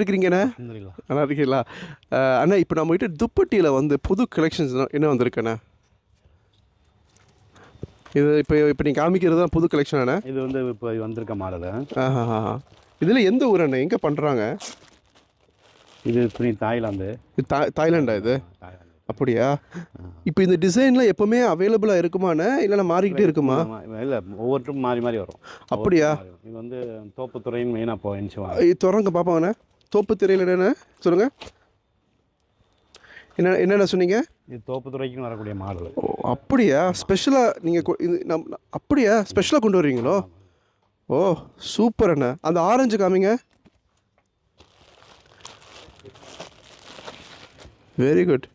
இருக்கிறீங்கண்ணே. நல்லா இருக்கீங்களா? அண்ணா இப்போ நம்ம கிட்ட துப்பட்டியில் வந்து புது கலெக்ஷன்ஸ் என்ன வந்திருக்குண்ணே? இது இப்போ இப்போ நீங்கள் காமிக்கிறது தான் புது கலெக்ஷன் அண்ணே இது வந்து இப்போ வந்திருக்க மாடல். இதில் எந்த ஊர் அண்ணே எங்கே பண்ணுறாங்க இது துணி தாய்லாந்து. தாய்லாண்டா இது. அப்படியா? இப்போ இந்த டிசைன்லாம் எப்போவுமே அவைலபிளாக இருக்குமாண்ணே? இல்லைன்னா மாறிக்கிட்டே இருக்குமா? இல்ல ஒவ்வொருத்தரும் மாறி மாறி வரும். அப்படியா? இது வந்து தோப்புத்துறைன்னு மெயினாக இது திறங்க பார்ப்பாங்கண்ணே தோப்பு திரையில் என்னென்ன சொல்லுங்கள் என்ன என்னென்ன சொன்னீங்க? இது தோப்புத்துறைக்குன்னு வரக்கூடிய மாடல். ஓ அப்படியா? ஸ்பெஷலாக நீங்கள் இது நம் அப்படியா? ஸ்பெஷலாக கொண்டு வருவீங்களோ ஓ சூப்பர் அண்ணா. அந்த ஆரஞ்சு காமிங்க. வெரி குட்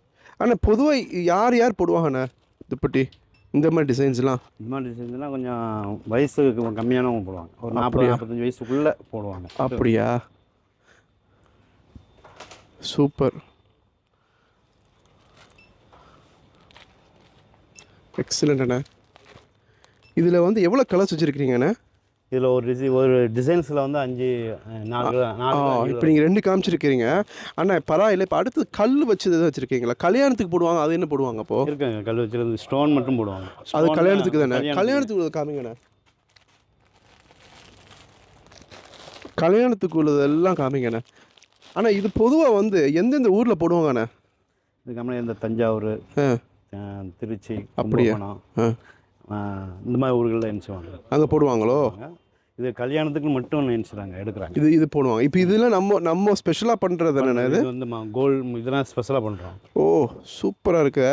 அண்ணா பொதுவாக யார் யார் போடுவாங்கண்ணா துப்பட்டி இந்த மாதிரி டிசைன்ஸ்லாம் இந்த மாதிரி டிசைன்ஸ்லாம் கொஞ்சம் வயசு கம்மியானவங்க போடுவாங்க. ஒரு நாற்பது நாற்பத்தஞ்சு வயசுக்குள்ளே போடுவாங்க. அப்படியா? சூப்பர் எக்ஸலண்ட் அண்ணா. இதில் வந்து எவ்வளோ கலர்ஸ் வச்சுருக்கிறீங்கண்ணா இதில் ஒரு டிசை ஒரு டிசைன்ஸில் வந்து அஞ்சு நாலு ஆ இப்போ நீங்கள் ரெண்டு காமிச்சிருக்கிறீங்க. அண்ணா பரவாயில்ல இப்போ அடுத்து கல் வச்சு எதாவது வச்சுருக்கீங்களா? கல்யாணத்துக்கு போடுவாங்க அது என்ன போடுவாங்க அப்போ? இருக்குங்க கல் வச்சிருந்து ஸ்டோன் மட்டும் போடுவாங்க. அது கல்யாணத்துக்கு தானே? கல்யாணத்துக்கு. காமிங்கண்ணா கல்யாணத்துக்கு உள்ளது எல்லாம் காமிங்கண்ணா அண்ணா இது பொதுவாக வந்து எந்தெந்த ஊரில் போடுவாங்கண்ணா? இதுக்கப்புறம் இந்த தஞ்சாவூர் திருச்சி அப்படியா? இந்த மாதிரி ஊர்களில் எனிச்சுவாங்க அங்கே போடுவாங்களோ? இது கல்யாணத்துக்கு மட்டும் நினைச்சுறாங்க எடுக்கிறாங்க. இது இது போடுவாங்க. இப்போ இதெல்லாம் நம்ம நம்ம ஸ்பெஷலாக பண்ணுறது என்னண்ணா இது? வந்து கோல்டு இதெல்லாம் ஸ்பெஷலாக பண்ணுறோம் ஓ சூப்பராக இருக்கு.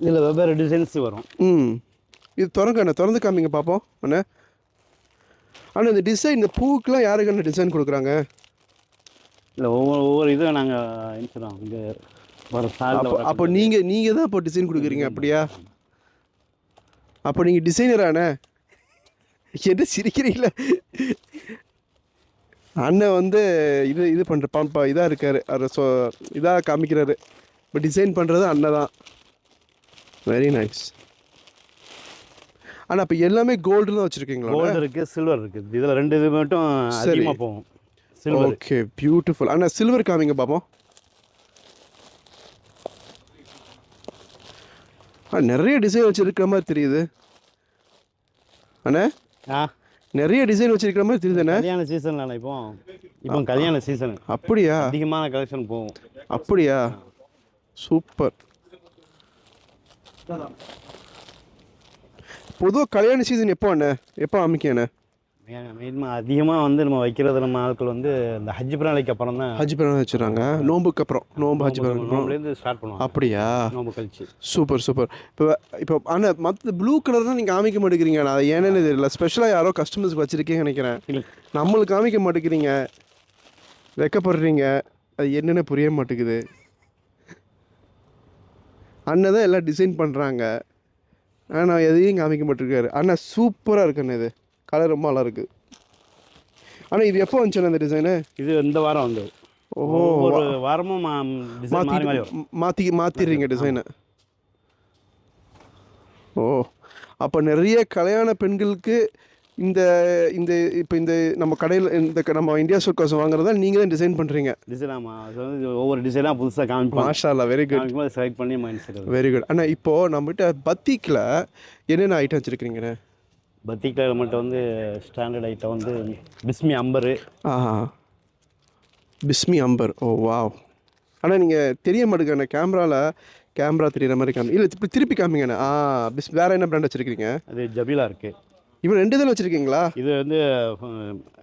இதில் வெவ்வேறு டிசைன்ஸ் வரும். ம். இது திறங்க அண்ணா திறந்து காமிங்க பார்ப்போம் அண்ணா. அண்ணா இந்த டிசைன் இந்த பூவுக்குலாம் யாருக்கு அண்ணா டிசைன் கொடுக்குறாங்க? இல்லை ஒவ்வொரு ஒவ்வொரு இதுவும் நாங்கள் நினைச்சிடும் இங்கே வர அப்போ சாலில் அப்போ நீங்கள் நீங்கள் தான் இப்போ டிசைன் கொடுக்குறீங்க அப்படியா? அப்போ நீங்கள் டிசைனராண்ணே என்ன சிரிக்கிறீங்களா? அண்ணன் வந்து இது இது பண்ணுற பம்பா இதாக இருக்கார். அவர் சொ இதாக காமிக்கிறாரு. இப்போ டிசைன் பண்ணுறது அண்ணன் தான். வெரி நைஸ் அண்ணா இப்போ எல்லாமே கோல்டு தான் வச்சுருக்கீங்களா கோல்டு இருக்குது சில்வர் இருக்குது இதில் ரெண்டு இது மட்டும் சரி. அதிகமாக போகும். சில்வர் ஓகே பியூட்டிஃபுல் அண்ணா சில்வர் காமிங்க பார்ப்போம் ஆ நிறைய டிசைன் வச்சிருக்கிற மாதிரி தெரியுது. அண்ணா ஆ. நிறைய டிசைன் வச்சிருக்கிற மாதிரி தெரியுது அண்ணா. கல்யாண சீசன்ல இப்போ. இப்போ கல்யாண சீசன் அப்படியா? அதிகமான கலெக்ஷன் போகும். அப்படியா? சூப்பர். பொதுவாக கல்யாண சீசன் எப்போ அண்ணே? எப்போ அமைக்க அதிகமாக வந்து நம்ம வைக்கிறது நம்ம ஆட்கள் வந்து இந்த ஹஜ் பிராணிக்கு அப்புறம் தான் ஹஜ் பிறகு வச்சுறாங்க. நோம்புக்கு அப்புறம் நோம்பு ஹஜ் நோம்புலேருந்து ஸ்டார்ட் பண்ணுவாங்க. அப்படியா? நோம்பு கழிச்சு. Super super. இப்போ இப்போ ஆனால் மற்ற ப்ளூ கலர் தான் நீங்கள் காமிக்க மாட்டேங்கிறீங்க நான் அது ஏன்னு தெரியல. ஸ்பெஷலாக யாரோ கஸ்டமர்ஸ்க்கு வச்சுருக்கீங்கன்னு நினைக்கிறேன். நம்மளுக்கு காமிக்க மாட்டேங்கிறீங்க. வெக்கப்படுறீங்க. அது என்னென்னு புரிய மாட்டேங்குது. அண்ணன் தான் எல்லாம் டிசைன் பண்ணுறாங்க ஆனால் எதையும் காமிக்க மாட்டேருக்காரு அண்ணா சூப்பராக இருக்கு அண்ணா இது. கலர் ரொம்ப நல்லா இருக்குது ஆனால் இது எப்போ வந்துச்சு அந்த டிசைனு இது இந்த வாரம் வந்து. ஓஹோ ஒவ்வொரு வாரமும் டிசைன் மாறி மாறி வரும். மாற்றி மாற்றிடுறீங்க டிசைனை ஓ அப்போ நிறைய கல்யாண பெண்களுக்கு இந்த இந்த இப்போ இந்த நம்ம கடையில் இந்த நம்ம இந்தியா சர்க்கஸ் வாங்குறதா நீங்கள் தான் டிசைன் பண்ணுறீங்க டிசைன் ஆமாம் ஒவ்வொரு டிசைனாக புதுசாக காமிப்பாங்க. மாஷா அல்லா வெரி குட் செலக்ட் பண்ணி மைண்ட் வெரி குட் அண்ணா இப்போது நம்மகிட்ட பத்திக்கில் என்னென்ன ஐட்டம் வச்சுருக்கிறீங்கண்ணே? பத்திக்கில் மட்டும் வந்து ஸ்டாண்டர்ட் ஐட்டம் வந்து பிஸ்மி அம்பரு. ஆஹா. பிஸ்மி அம்பர். Oh wow. அண்ணா நீங்கள் தெரிய மாட்டேங்க கேமராவில் கேமரா தெரியுற மாதிரி காமி இல்லை இப்படி திருப்பி காமிங்கண்ணே. ஆ பிஸ் வேறு என்ன பிராண்ட் வச்சுருக்கீங்க? அது ஜபிலா இருக்குது இவன் ரெண்டு இதில் வச்சுருக்கீங்களா? இது வந்து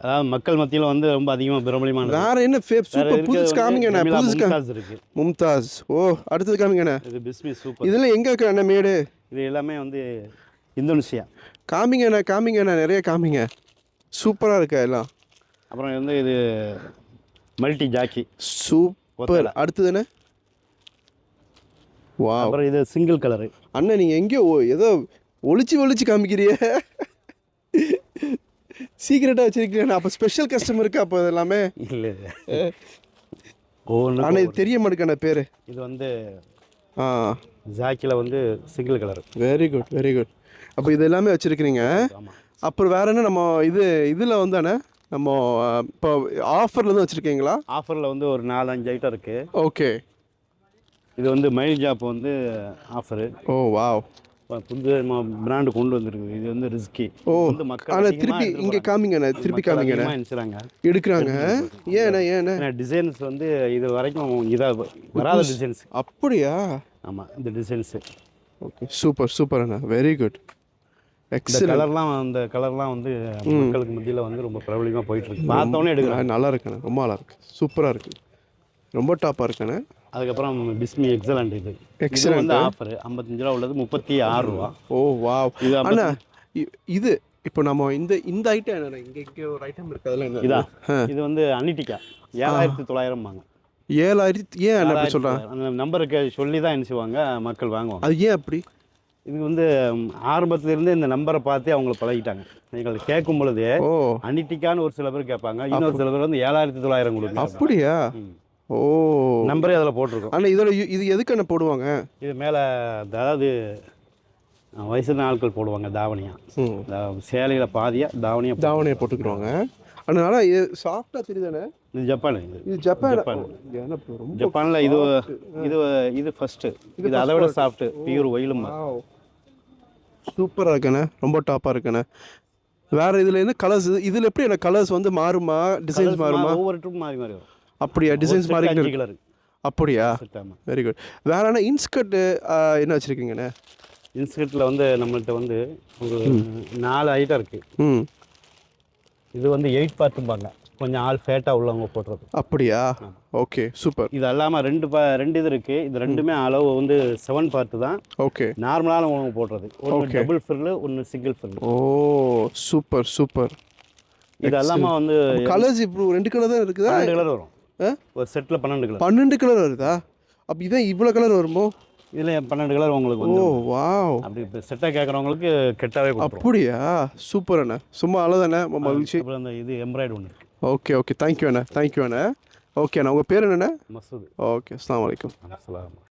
அதாவது மக்கள் மத்தியில் வந்து ரொம்ப அதிகமாக பிரபலமானது வேற என்ன ஃபேப் சூப்பர் புதுசு காமிங்கண்ணே புதுசு மும்தாஸ் இருக்கு. மும்தாஸ். ஓ அடுத்தது காமிங்கண்ணே. இது பிஸ்மி சூப்பர். இதெல்லாம் எங்கே இருக்கு அண்ணா மேடு? இது எல்லாமே வந்து இந்தோனேஷியா காமிங்கண்ணே காமிங்கண்ணே நிறைய காமிங்க. சூப்பராக இருக்கு எல்லாம்? அப்புறம் வந்து இது மல்டி ஜாக்கி. சூப்பர். அடுத்ததுண்ணே வா அப்புறம் இது சிங்கிள் கலரு. அண்ணன் நீங்கள் எங்கேயோ ஓ- ஏதோ ஒளிச்சு ஒளிச்சு காமிக்கிறியே சீக்கிரட்டாக வச்சிருக்கீங்க அப்போ ஸ்பெஷல் கஸ்டமருக்கு அப்போ இது எல்லாமே இல்லை ஒவ்வொன்றும் ஆனால் இது தெரிய மாட்டேங்கண்ணே பேர். இது வந்து ஆ. ஜாக்கியில் வந்து single colour. Very good very good அப்போ இது எல்லாமே வச்சுருக்கிறீங்க அப்புறம் வேற என்ன நம்ம இது இதில் வந்தானே நம்ம இப்போ ஆஃபரில் தான் வச்சுருக்கீங்களா? ஆஃபரில் வந்து ஒரு நாலு அஞ்சு ஐட்டம் இருக்குது ஓகே. இது வந்து மைல் ஜாப் வந்து ஆஃபரு ஓ வாவ். புது பிராண்டு கொண்டு வந்திருக்கு. இது வந்து ரிஸ்கி ஓ வந்து மக்கள் ஆனால் திருப்பி இங்கே. காமிங்கண்ணே திருப்பி காமிங்கண்ணே நினைச்சுறாங்க எடுக்கிறாங்க. ஏண்ணே ஏண்ணே டிசைன்ஸ் வந்து இது வரைக்கும் இதாக வராத டிசைன்ஸ் அப்படியா? ஆமாம் இந்த டிசைன்ஸு ஓகே சூப்பர் சூப்பர் அண்ணா. வெரி குட் எக்ஸலண்ட் கலர்லாம் அந்த கலர்லாம் வந்து மக்களுக்கு மத்தியில் வந்து ரொம்ப பிரபலியமாக போயிட்டு இருக்கு பார்த்தோன்னே எடுக்கிறாங்க நல்லா இருக்குண்ணே ரொம்ப நல்லா இருக்கு. சூப்பராக இருக்கு. ரொம்ப டாப்பாக இருக்குண்ணே அதுக்கப்புறம் பிஸ்மி எக்ஸலண்ட் இது. Excellent. வந்து ஆஃபர் ஐம்பத்தஞ்சு ரூபா உள்ளது முப்பத்தி ஆறு ரூபா. ஓ வாவ் இது அண்ணா இது இப்போ நம்ம இந்த இந்த ஐட்டம் என்னண்ணா இங்கே இங்கே ஒரு ஐட்டம் இருக்கு அதெல்லாம் என்ன? இதா. இது வந்து அன்னிட்டிக்கா ஏழாயிரத்தி தொள்ளாயிரம் வாங்க ஏழாயிரத்தி ஏன் அப்படி சொல்கிறாங்க அந்த நம்பருக்கு சொல்லி தான் என்ன செய்வாங்க? மக்கள் வாங்குவாங்க. அது ஏன் அப்படி? இது வந்து ஆரம்பத்திலிருந்தே இந்த நம்பரை பார்த்து அவங்கள பழகிட்டாங்க. நீங்கள் கேட்கும் பொழுது ஓ. அன்னிட்டிக்கான்னு ஒரு சில பேர் கேட்பாங்க. இன்னொரு சில பேர் வந்து ஏழாயிரத்தி தொள்ளாயிரம் கொடுங்க அப்படியா? ஓ. நம்பரே அதில் போட்டிருக்கோம். அண்ணா இதோட இது எதுக்கு என்ன போடுவாங்க? இது மேலே அதாவது வயசான ஆட்கள் போடுவாங்க தாவணியா. ம். இந்த சேலையில் பாதியா தாவணியா போ- தாவணையை போட்டுக்கிடுவாங்க. அதனால இது சாஃப்டாக தெரியுதானே? இது ஜப்பான். இது ஜப்பான். ஜப்பானில் இது இது இது ஃபஸ்ட்டு இது அதை விட சாஃப்ட்டு பியூர் ஒயிலும் சூப்பராக இருக்கண்ணே ரொம்ப டாப்பாக இருக்கண்ணே வேற இதில் என்ன கலர்ஸ் இதில் எப்படி என்ன கலர்ஸ் வந்து மாறுமா? டிசைன்ஸ் மாறுமா? ஒவ்வொரு ட்ரிப் மாறி மாறி வரும். அப்படியா டிசைன்ஸ் இருக்கு. கலர் அப்படியா? வெரி குட் வேற என்ன இன்ஸ்கர்ட் என்ன வச்சுருக்கீங்கண்ணே? இன்ஸ்கர்ட்டில் வந்து நம்மள்ட்ட வந்து ஒரு நாலு ஐட்டம் இருக்குது ம். இது வந்து எயிட் பார்ட்டும்பாங்க கொஞ்சம் ஆள் ஃபேட்டாக உள்ளவங்க போடுறது. அப்படியா? ஓகே சூப்பர் இது அல்லாமல் ரெண்டு பா ரெண்டு இது இருக்குது இது ரெண்டுமே அளவு வந்து செவன் பார்ட்டு தான். ஓகே நார்மலான உணவு போடுறது. ஒன்று டபுள் ஃபில்லு ஒன்று single fill oh super super இது அல்லாமல் வந்து கலர்ஸ் இப்போ ரெண்டு கலர் தான் இருக்குதா? பன்னெண்டு கலர் வரும்? ஒரு செட்டில் பன்னெண்டு கலர் பன்னெண்டு கலர் வருதா? அப்போ இதான் இவ்வளோ கலர் வருமோ? இதில் பன்னெண்டு கலர் உங்களுக்கு ஓ வாவ். அப்படி இப்போ செட்டாக கேட்குறவங்களுக்கு கெட்டாவே அப்படியா? சூப்பர் அண்ணா. சும்மா அவ்வளோதானே மகிழ்ச்சி. அப்புறம் அந்த இது எம்ப்ராய்டு ஒன்று இருக்குது ஓகே ஓகே. தேங்க்யூ அண்ணா. தேங்க்யூ அண்ணா. ஓகே அண்ணா உங்கள் பேர் என்னண்ணே? மசூது. ஓகே அஸ்லாம் வலைக்கம் அஸ்ஸலாமு